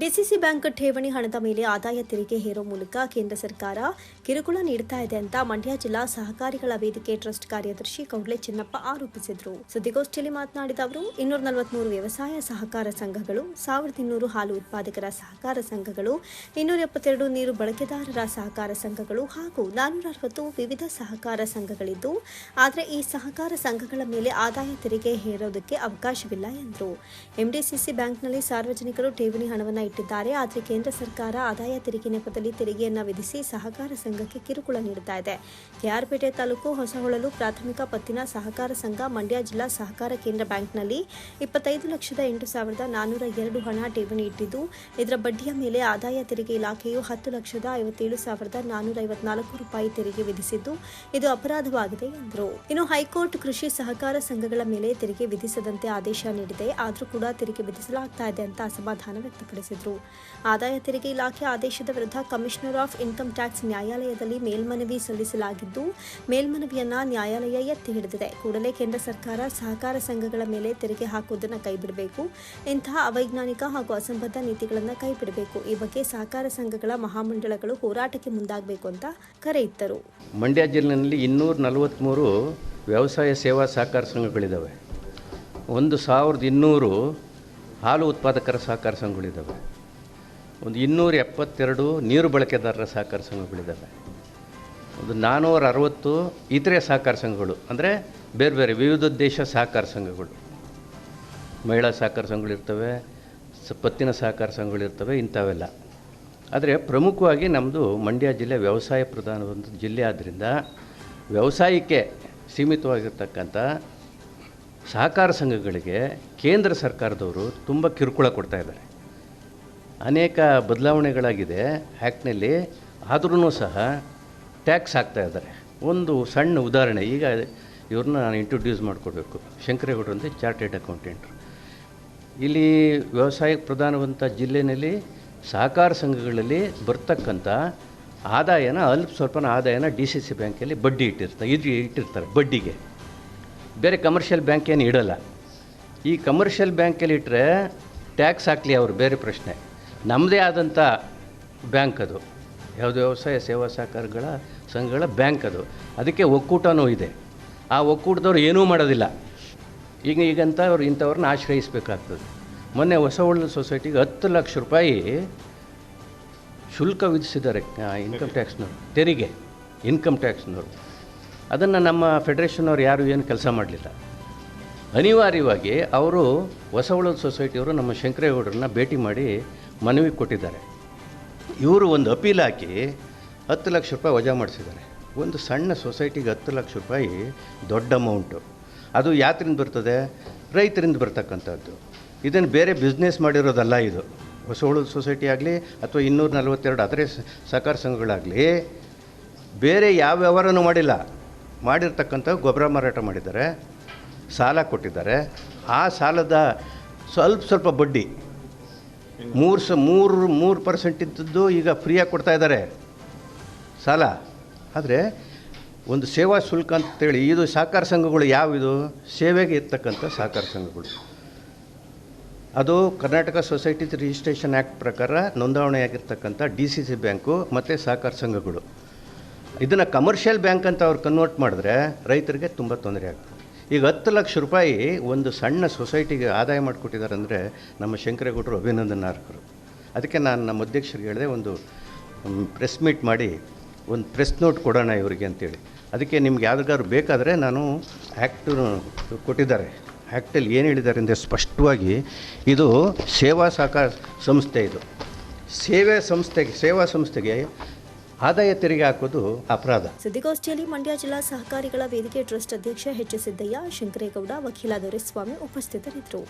DCC bank ಠೇವಣಿ ಹಣದ ಮೇಲೆ ಆದಾಯ ತೆರಿಗೆ ಹೇರೋ ಮೂಲಕ ಕೇಂದ್ರ ಸರ್ಕಾರ ಕಿರುಕುಳ ನೀಡುತ್ತಾ ಇದೆ ಅಂತ ಮಂಡ್ಯ ಜಿಲ್ಲಾ ಸಹಕಾರಿಗಳ ವೇದಿಕೆ ಟ್ರಸ್ಟ್ ಕಾರ್ಯದರ್ಶಿ ಕೌಡ್ಲೆ ಚಿನ್ನಪ್ಪ ಆರೋಪಿಸಿದರು. ಸುದ್ದಿಗೋಷ್ಠಿಯಲ್ಲಿ ಮಾತನಾಡಿದ ಅವರು, ಇನ್ನೂರ ನಲವತ್ಮೂರು ವ್ಯವಸಾಯ ಸಹಕಾರ ಸಂಘಗಳು, ಸಾವಿರದ ಇನ್ನೂರು ಹಾಲು ಉತ್ಪಾದಕರ ಸಹಕಾರ ಸಂಘಗಳು, ಇನ್ನೂರ ಎಪ್ಪತ್ತೆರಡು ನೀರು ಬಳಕೆದಾರರ ಸಹಕಾರ ಸಂಘಗಳು ಹಾಗೂ ನಾನ್ನೂರ ಅರವತ್ತು ವಿವಿಧ ಸಹಕಾರ ಸಂಘಗಳಿದ್ದು, ಆದರೆ ಈ ಸಹಕಾರ ಸಂಘಗಳ ಮೇಲೆ ಆದಾಯ ತೆರಿಗೆ ಹೇರೋದಕ್ಕೆ ಅವಕಾಶವಿಲ್ಲ ಎಂದರು. ಎಂಡಿಸಿಸಿ ಬ್ಯಾಂಕ್ನಲ್ಲಿ ಸಾರ್ವಜನಿಕರು ಠೇವಣಿ ಹಣವನ್ನು ಇಟ್ಟಿದ್ದಾರೆ. ಆದರೆ ಕೇಂದ್ರ ಸರ್ಕಾರ ಆದಾಯ ತೆರಿಗೆ ನೆಪದಲ್ಲಿ ತೆರಿಗೆಯನ್ನು ವಿಧಿಸಿ ಸಹಕಾರ ಸಂಘಕ್ಕೆ ಕಿರುಕುಳ ನೀಡುತ್ತಾ ಇದೆ. ಕೆಆರ್ಪೇಟೆ ತಾಲೂಕು ಹೊಸಹೊಳಲು ಪ್ರಾಥಮಿಕ ಪತ್ತಿನ ಸಹಕಾರ ಸಂಘ ಮಂಡ್ಯ ಜಿಲ್ಲಾ ಸಹಕಾರ ಕೇಂದ್ರ ಬ್ಯಾಂಕ್ನಲ್ಲಿ ಇಪ್ಪತ್ತೈದು ಲಕ್ಷದ ಎಂಟು ಸಾವಿರದ ನಾನ್ನೂರ ಎರಡು ಹಣ ಠೇವಣಿ ಇಟ್ಟಿದ್ದು, ಇದರ ಬಡ್ಡಿಯ ಮೇಲೆ ಆದಾಯ ತೆರಿಗೆ ಇಲಾಖೆಯು ಹತ್ತು ಲಕ್ಷದ ಐವತ್ತೇಳು ಸಾವಿರದ ನಾನ್ನೂರ ಐವತ್ನಾಲ್ಕು ರೂಪಾಯಿ ತೆರಿಗೆ ವಿಧಿಸಿದ್ದು, ಇದು ಅಪರಾಧವಾಗಿದೆ ಎಂದರು. ಇನ್ನು ಹೈಕೋರ್ಟ್ ಕೃಷಿ ಸಹಕಾರ ಸಂಘಗಳ ಮೇಲೆ ತೆರಿಗೆ ವಿಧಿಸದಂತೆ ಆದೇಶ ನೀಡಿದೆ. ಆದರೂ ಕೂಡ ತೆರಿಗೆ ವಿಧಿಸಲಾಗ್ತಾ ಇದೆ ಅಂತ ಅಸಮಾಧಾನ ವ್ಯಕ್ತಪಡಿಸಿದರು ಆದಾಯ ತೆರಿಗೆ ಇಲಾಖೆ ಆದೇಶದ ವಿರುದ್ಧ ಕಮಿಷನರ್ ಆಫ್ ಇನ್ಕಮ್ ಟ್ಯಾಕ್ಸ್ ನ್ಯಾಯಾಲಯದಲ್ಲಿ ಮೇಲ್ಮನವಿ ಸಲ್ಲಿಸಲಾಗಿದ್ದು, ಮೇಲ್ಮನವಿಯನ್ನ ನ್ಯಾಯಾಲಯ ಎತ್ತಿ ಹಿಡಿದಿದೆ. ಕೂಡಲೇ ಕೇಂದ್ರ ಸರ್ಕಾರ ಸಹಕಾರ ಸಂಘಗಳ ಮೇಲೆ ತೆರಿಗೆ ಹಾಕುವುದನ್ನು ಕೈಬಿಡಬೇಕು. ಇಂತಹ ಅವೈಜ್ಞಾನಿಕ ಹಾಗೂ ಅಸಂಬದ್ಧ ನೀತಿಗಳನ್ನು ಕೈಬಿಡಬೇಕು. ಈ ಬಗ್ಗೆ ಸಹಕಾರ ಸಂಘಗಳ ಮಹಾಮಂಡಳಗಳು ಹೋರಾಟಕ್ಕೆ ಮುಂದಾಗಬೇಕು ಅಂತ ಕರೆ ಇತ್ತರು ಮಂಡ್ಯ ಜಿಲ್ಲೆಯಲ್ಲಿ ಇನ್ನೂರ ನಲವತ್ತ್ಮೂರು ವ್ಯವಸಾಯ ಸೇವಾ ಸಹಕಾರ ಸಂಘಗಳಿದ್ದಾವೆ ಒಂದು ಸಾವಿರದ ಇನ್ನೂರು ಹಾಲು ಉತ್ಪಾದಕರ ಸಹಕಾರ ಸಂಘಗಳಿದ್ದಾವೆ. ಒಂದು ಇನ್ನೂರ ಎಪ್ಪತ್ತೆರಡು ನೀರು ಬಳಕೆದಾರರ ಸಹಕಾರ ಸಂಘಗಳಿದ್ದಾವೆ. ಒಂದು ನಾನ್ನೂರ ಅರವತ್ತು ಇತರೆ ಸಹಕಾರ ಸಂಘಗಳು, ಅಂದರೆ ಬೇರೆ ಬೇರೆ ವಿವಿಧ ವಿವಿಧೋದ್ದೇಶ ಸಹಕಾರ ಸಂಘಗಳು. ಮಹಿಳಾ ಸಹಕಾರ ಸಂಘಗಳಿರ್ತವೆ ಪತ್ತಿನ ಸಹಕಾರ ಸಂಘಗಳಿರ್ತವೆ, ಇಂಥವೆಲ್ಲ. ಆದರೆ ಪ್ರಮುಖವಾಗಿ ನಮ್ಮದು ಮಂಡ್ಯ ಜಿಲ್ಲೆ ವ್ಯವಸಾಯ ಪ್ರಧಾನವಾದ ಜಿಲ್ಲೆ ಆದ್ದರಿಂದ ವ್ಯವಸಾಯಕ್ಕೆ ಸೀಮಿತವಾಗಿರ್ತಕ್ಕಂಥ ಸಹಕಾರ ಸಂಘಗಳಿಗೆ ಕೇಂದ್ರ ಸರ್ಕಾರದವರು ತುಂಬ ಕಿರುಕುಳ ಕೊಡ್ತಾ ಇದ್ದಾರೆ. ಅನೇಕ ಬದಲಾವಣೆಗಳಾಗಿದೆ ಆ್ಯಕ್ಟ್ನಲ್ಲಿ ಆದ್ರೂ ಸಹ ಟ್ಯಾಕ್ಸ್ ಹಾಕ್ತಾ ಇದ್ದಾರೆ. ಒಂದು ಸಣ್ಣ ಉದಾಹರಣೆ, ಈಗ ಇವ್ರನ್ನ ನಾನು ಇಂಟ್ರೊಡ್ಯೂಸ್ ಮಾಡಿಕೊಡ್ಬೇಕು. ಶಂಕರೇಗೌಡರು ಅಂತ ಚಾರ್ಟೆಡ್ ಅಕೌಂಟೆಂಟ್ರು ಇಲ್ಲಿ ವ್ಯವಸಾಯ ಪ್ರಧಾನವಂಥ ಜಿಲ್ಲೆಯಲ್ಲಿ ಸಹಕಾರ ಸಂಘಗಳಲ್ಲಿ ಬರ್ತಕ್ಕಂಥ ಆದಾಯನ, ಅಲ್ಪ ಸ್ವಲ್ಪನ ಆದಾಯನ ಡಿ ಸಿ ಸಿ ಬ್ಯಾಂಕಲ್ಲಿ ಬಡ್ಡಿ ಇಟ್ಟಿರ್ತಾರೆ ಇದು ಇಟ್ಟಿರ್ತಾರೆ ಬಡ್ಡಿಗೆ. ಬೇರೆ ಕಮರ್ಷಿಯಲ್ ಬ್ಯಾಂಕ್ ಏನು ಇಡಲ್ಲ. ಈ ಕಮರ್ಷಿಯಲ್ ಬ್ಯಾಂಕಲ್ಲಿ ಇಟ್ಟರೆ ಟ್ಯಾಕ್ಸ್ ಹಾಕಲಿ ಅವರು, ಬೇರೆ ಪ್ರಶ್ನೆ. ನಮ್ಮದೇ ಆದಂಥ ಬ್ಯಾಂಕ್ ಅದು. ಯಾವುದು ವ್ಯವಸಾಯ, ಸೇವಾ ಸಹಕಾರಗಳ ಸಂಘಗಳ ಬ್ಯಾಂಕ್ ಅದು. ಅದಕ್ಕೆ ಒಕ್ಕೂಟನೂ ಇದೆ. ಆ ಒಕ್ಕೂಟದವ್ರು ಏನೂ ಮಾಡೋದಿಲ್ಲ. ಈಗ ಈಗಂತ ಅವ್ರು ಇಂಥವ್ರನ್ನ ಆಶ್ರಯಿಸಬೇಕಾಗ್ತದೆ. ಮೊನ್ನೆ ಹೊಸವಳ್ಳ ಸೊಸೈಟಿಗೆ ಹತ್ತು ಲಕ್ಷ ರೂಪಾಯಿ ಶುಲ್ಕ ವಿಧಿಸಿದ್ದಾರೆ ಇನ್ಕಮ್ ಟ್ಯಾಕ್ಸ್ನವ್ರು ತೆರಿಗೆ ಇನ್ಕಮ್ ಟ್ಯಾಕ್ಸ್ನವರು ಅದನ್ನು ನಮ್ಮ ಫೆಡರೇಷನ್ನವ್ರು ಯಾರು ಏನು ಕೆಲಸ ಮಾಡಲಿಲ್ಲ. ಅನಿವಾರ್ಯವಾಗಿ ಅವರು ಹೊಸವಳದ ಸೊಸೈಟಿಯವರು ನಮ್ಮ ಶಂಕರೇಗೌಡರನ್ನ ಭೇಟಿ ಮಾಡಿ ಮನವಿ ಕೊಟ್ಟಿದ್ದಾರೆ. ಇವರು ಒಂದು ಅಪೀಲ್ ಹಾಕಿ ಹತ್ತು ಲಕ್ಷ ರೂಪಾಯಿ ವಜಾ ಮಾಡಿಸಿದ್ದಾರೆ. ಒಂದು ಸಣ್ಣ ಸೊಸೈಟಿಗೆ ಹತ್ತು ಲಕ್ಷ ರೂಪಾಯಿ ದೊಡ್ಡ ಅಮೌಂಟು ಅದು ಯಾತ್ರಿಂದ ಬರ್ತದೆ? ರೈತರಿಂದ ಬರ್ತಕ್ಕಂಥದ್ದು. ಇದನ್ನು ಬೇರೆ ಬಿಸ್ನೆಸ್ ಮಾಡಿರೋದಲ್ಲ ಇದು. ಹೊಸವಳದ ಸೊಸೈಟಿ ಆಗಲಿ ಅಥವಾ ಇನ್ನೂರ ನಲವತ್ತೆರಡು ಅದರೇ ಸಹಕಾರ ಸಂಘಗಳಾಗಲಿ ಬೇರೆ ಯಾವ ವ್ಯವಹಾರನೂ ಮಾಡಿಲ್ಲ. ಮಾಡಿರ್ತಕ್ಕಂಥ ಗೊಬ್ಬರ ಮಾರಾಟ ಮಾಡಿದ್ದಾರೆ, ಸಾಲ ಕೊಟ್ಟಿದ್ದಾರೆ. ಆ ಸಾಲದ ಸ್ವಲ್ಪ ಸ್ವಲ್ಪ ಬಡ್ಡಿ, ಮೂರು ಸ, ಮೂರು ಮೂರು ಪರ್ಸೆಂಟ್ ಇದ್ದದ್ದು ಈಗ ಫ್ರೀಯಾಗಿ ಕೊಡ್ತಾ ಇದ್ದಾರೆ. ಸಾಲ. ಆದರೆ ಒಂದು ಸೇವಾ ಶುಲ್ಕ ಅಂತೇಳಿ, ಇದು ಸಹಕಾರ ಸಂಘಗಳು ಯಾವಿದು? ಸೇವೆಗೆ ಇರ್ತಕ್ಕಂಥ ಸಹಕಾರ ಸಂಘಗಳು. ಅದು ಕರ್ನಾಟಕ ಸೊಸೈಟಿ ರಿಜಿಸ್ಟ್ರೇಷನ್ ಆ್ಯಕ್ಟ್ ಪ್ರಕಾರ ನೋಂದಾವಣೆಯಾಗಿರ್ತಕ್ಕಂಥ ಡಿ ಸಿ ಸಿ ಬ್ಯಾಂಕು ಮತ್ತು ಸಹಕಾರ ಸಂಘಗಳು. ಇದನ್ನು ಕಮರ್ಷಿಯಲ್ ಬ್ಯಾಂಕ್ ಅಂತ ಅವ್ರು ಕನ್ವರ್ಟ್ ಮಾಡಿದ್ರೆ ರೈತರಿಗೆ ತುಂಬ ತೊಂದರೆ ಆಗ್ತದೆ. ಈಗ ಹತ್ತು ಲಕ್ಷ ರೂಪಾಯಿ ಒಂದು ಸಣ್ಣ ಸೊಸೈಟಿಗೆ ಆದಾಯ ಮಾಡಿಕೊಟ್ಟಿದ್ದಾರೆ ಅಂದರೆ ನಮ್ಮ ಶಂಕರೇಗೌಡರು ಅಭಿನಂದನಾರ್ಹರು. ಅದಕ್ಕೆ ನಾನು ನಮ್ಮ ಅಧ್ಯಕ್ಷರಿಗೆ ಹೇಳಿದೆ, ಒಂದು ಪ್ರೆಸ್ ಮೀಟ್ ಮಾಡಿ, ಒಂದು ಪ್ರೆಸ್ ನೋಟ್ ಕೊಡೋಣ ಇವರಿಗೆ ಅಂತೇಳಿ. ಅದಕ್ಕೆ ನಿಮ್ಗೆ ಯಾವ್ದಾದ್ರು ಬೇಕಾದರೆ ನಾನು ಆ್ಯಕ್ಟ್ ಕೊಟ್ಟಿದ್ದಾರೆ. ಆ್ಯಕ್ಟಲ್ಲಿ ಏನು ಹೇಳಿದ್ದಾರೆ ಅಂದರೆ ಸ್ಪಷ್ಟವಾಗಿ ಇದು ಸೇವಾ ಸಹಕಾರ ಸಂಸ್ಥೆ ಇದು. ಸೇವೆ ಸಂಸ್ಥೆಗೆ, ಸೇವಾ ಸಂಸ್ಥೆಗೆ ಆದಾಯ ತೆರಿಗೆ ಹಾಕೋದು ಅಪರಾಧ. ಸುದ್ದಿಗೋಷ್ಠಿಯಲ್ಲಿ ಮಂಡ್ಯ ಜಿಲ್ಲಾ ಸಹಕಾರಿಗಳ ವೇದಿಕೆ ಟ್ರಸ್ಟ್ ಅಧ್ಯಕ್ಷ ಎಚ್ ಸಿದ್ದಯ್ಯ, ಶಂಕರೇಗೌಡ ವಕೀಲ ದೊರೆಸ್ವಾಮಿ ಉಪಸ್ಥಿತರಿದ್ದರು.